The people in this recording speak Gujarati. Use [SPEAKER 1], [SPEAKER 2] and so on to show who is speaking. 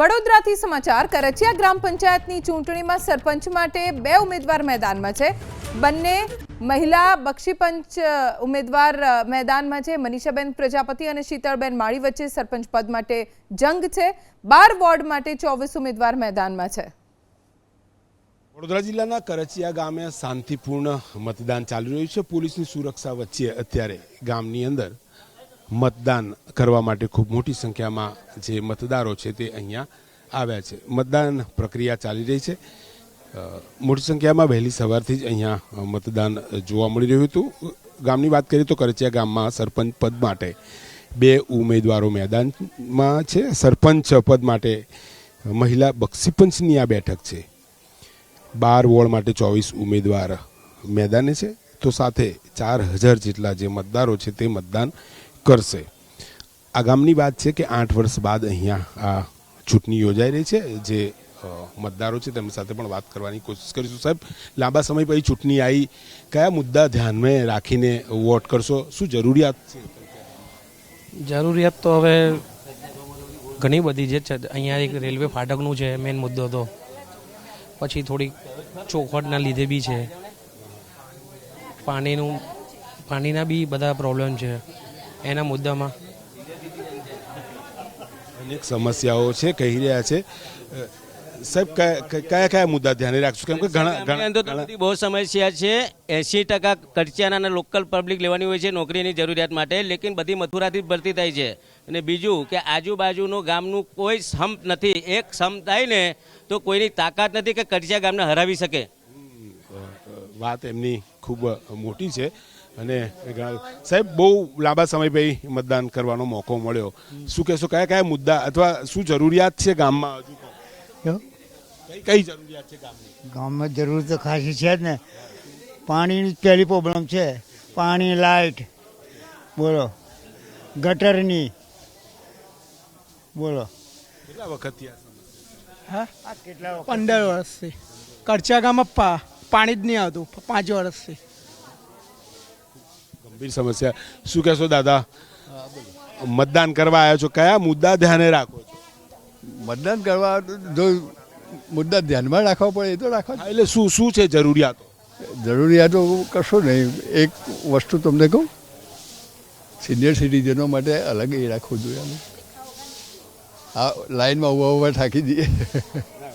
[SPEAKER 1] વડોદરાથી સમાચાર કરચિયા ગ્રામ પંચાયતની ચૂંટણીમાં સરપંચ માટે બે ઉમેદવાર મેદાનમાં છે. બંને મહિલા બક્ષીપંચ ઉમેદવાર મેદાનમાં છે. મનીષાબેન પ્રજાપતિ અને શીતળબેન માળી વચ્ચે સરપંચ પદ માટે જંગ છે. બાર વોર્ડ માટે ચોવીસ ઉમેદવાર મેદાનમાં છે.
[SPEAKER 2] વડોદરા જિલ્લાના કરચિયા ગામે શાંતિપૂર્ણ મતદાન ચાલી રહ્યું છે. પોલીસની સુરક્ષા વચ્ચે અત્યારે ગામની અંદર મતદાન કરવા માટે ખૂબ મોટી સંખ્યામાં જે મતદારો છે તે અહીંયા આવ્યા છે. મતદાન પ્રક્રિયા ચાલી રહી છે. મોટી સંખ્યામાં વહેલી સવારથી જ અહીંયા મતદાન જોવા મળી રહ્યું હતું. ગામની વાત કરીએ તો કરચિયા ગામમાં સરપંચ પદ માટે બે ઉમેદવારો મેદાનમાં છે. સરપંચ પદ માટે મહિલા બક્ષીપંચની આ બેઠક છે. બાર વોર્ડ માટે ચોવીસ ઉમેદવાર મેદાને છે. તો સાથે ચાર હજાર જેટલા જે મતદારો છે તે મતદાન કરશે. આ ગામની વાત છે કે આઠ વર્ષ બાદ અહીંયા આ ચૂંટણી યોજાઈ રહી છે, જે મતદારો છે તેમની સાથે પણ વાત કરવાની કોશિશ કરીશું. સાહેબ, લાંબા સમય પછી ચૂંટણી આવી કયા મુદ્દા ધ્યાનમાં રાખીને વોટ કરશો? શું જરૂરિયાત છે?
[SPEAKER 3] જરૂરિયાત તો હવે ઘણી બધી છે અહીંયા એક રેલવે ફાટકનું છે મેઇન મુદ્દો તો. પછી થોડીક ચોખવટના લીધે બી છે. પાણીનું, પાણીના બી બધા પ્રોબ્લેમ છે. એના મુદ્દામાં.
[SPEAKER 2] અનેક સમસ્યાઓ છે કહી રહ્યા છે. સાહેબ કયા કયા મુદ્દા ધ્યાને રાખશું? કેમ કે ઘણા ઘણા
[SPEAKER 4] બહુ સમસ્યા છે. એસી ટકા કરચિયાના અને લોકલ પબ્લિક લેવાની હોય છે નોકરીની જરૂરિયાત માટે લેકિન બધી મથુરાથી જ ભરતી થાય છે. અને બીજું કે આજુબાજુનું ગામનું કોઈ સંપ નથી. એક સંપ થાય ને તો કોઈની તાકાત નથી કે કરચિયા ગામને હરાવી શકે.
[SPEAKER 2] વાત એમની ખૂબ મોટી છે. અને સાહેબ બહુ લાંબા સમય પછી મતદાન કરવાનો મોકો મળ્યો. શું કહેશો કયા કયા મુદ્દા અથવા શું જરૂરિયાત છે ગામમાં હજુ કઈ કઈ જરૂરિયાત છે ગામની?
[SPEAKER 5] ગામમાં જરૂર તો ખાસી છે જ ને. પાણીની જ પહેલી પ્રોબ્લેમ છે. પાણી લાઇટ બોલો. ગટરની. બોલો.
[SPEAKER 2] કેટલા વખત આ
[SPEAKER 6] હા?
[SPEAKER 5] કેટલા
[SPEAKER 6] પંદર વર્ષથી. કરચા ગામમાં પાણી જ નહીં આવતું. પાંચ વર્ષથી.
[SPEAKER 2] ગંભીર સમસ્યા. શું કહેશો દાદા? મતદાન કરવા આવ્યો છો. કયા મુદ્દા ધ્યાને રાખો છો?
[SPEAKER 7] મતદાન કરવા જો મુદ્દા ધ્યાનમાં રાખવા પડે એ તો રાખવા
[SPEAKER 2] એટલે શું શું છે જરૂરિયાતો?
[SPEAKER 7] જરૂરિયાતો કશો નહીં. એક વસ્તુ તમને કહું. સિનિયર સિટીઝનો માટે અલગ એ રાખવું જોઈએ. આ લાઈનમાં ઊભા ઊભા થાકી જઈએ.